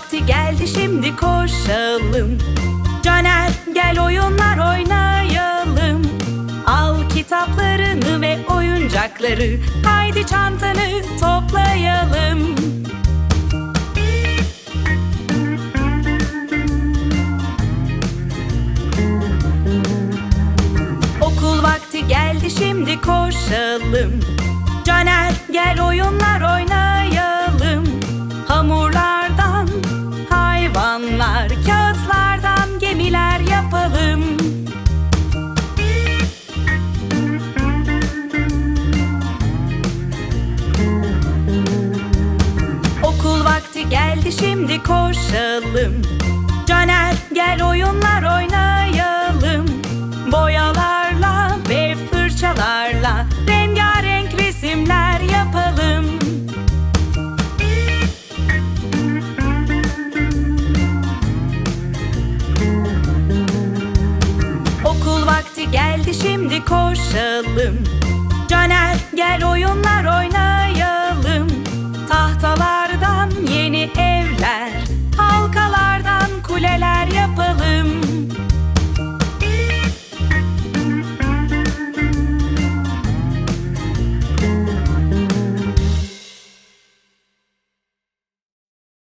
vakti geldi şimdi koşalım. Caner gel oyunlar oynayalım. Al kitaplarını ve oyuncakları Haydi çantanı toplayalım. Okul vakti geldi şimdi koşalım. Caner geldi şimdi koşalım. Caner gel oyunlar oynayalım. Boyalarla ve fırçalarla Rengarenk resimler yapalım. Okul vakti geldi şimdi koşalım. Caner gel oyunlar